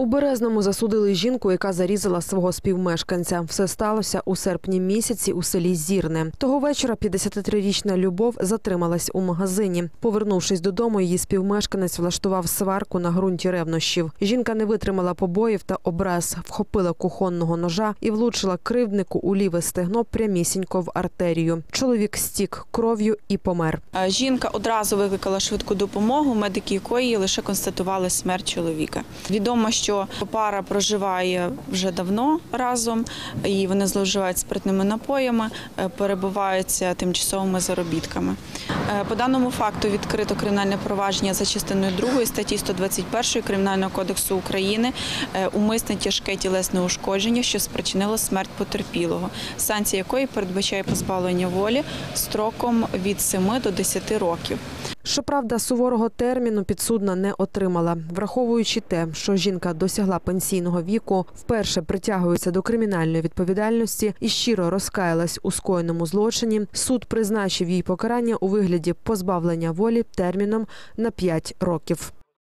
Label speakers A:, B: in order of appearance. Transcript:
A: У Березному засудили жінку, яка зарізала свого співмешканця. Все сталося у серпні місяці у селі Зірне. Того вечора 53-річна Любов затрималась у магазині. Повернувшись додому, її співмешканець влаштував сварку на ґрунті ревнощів. Жінка не витримала побоїв та образ, вхопила кухонного ножа і влучила кривднику у ліве стегно прямісінько в артерію. Чоловік стік кров'ю і помер.
B: Жінка одразу викликала швидку допомогу, медики якої лише констатували смерть чоловіка. Відомо, що пара проживає вже давно разом, і вони зловживають спиртними напоями, е, перебуваються тимчасовими заробітками. Е, По даному факту відкрито кримінальне провадження за частиною 2 статті 121 Кримінального кодексу України е, умисне тяжке тілесне ушкодження, що спричинило смерть потерпілого, санкція якої передбачає позбавлення волі строком від 7 до 10 років.
A: Щоправда, суворого терміну підсудна не отримала, враховуючи те, що жінка досягла пенсійного віку, вперше притягується до кримінальної відповідальності і щиро розкаялась у скоєному злочині. Суд призначив їй покарання у вигляді позбавлення волі терміном на 5 років.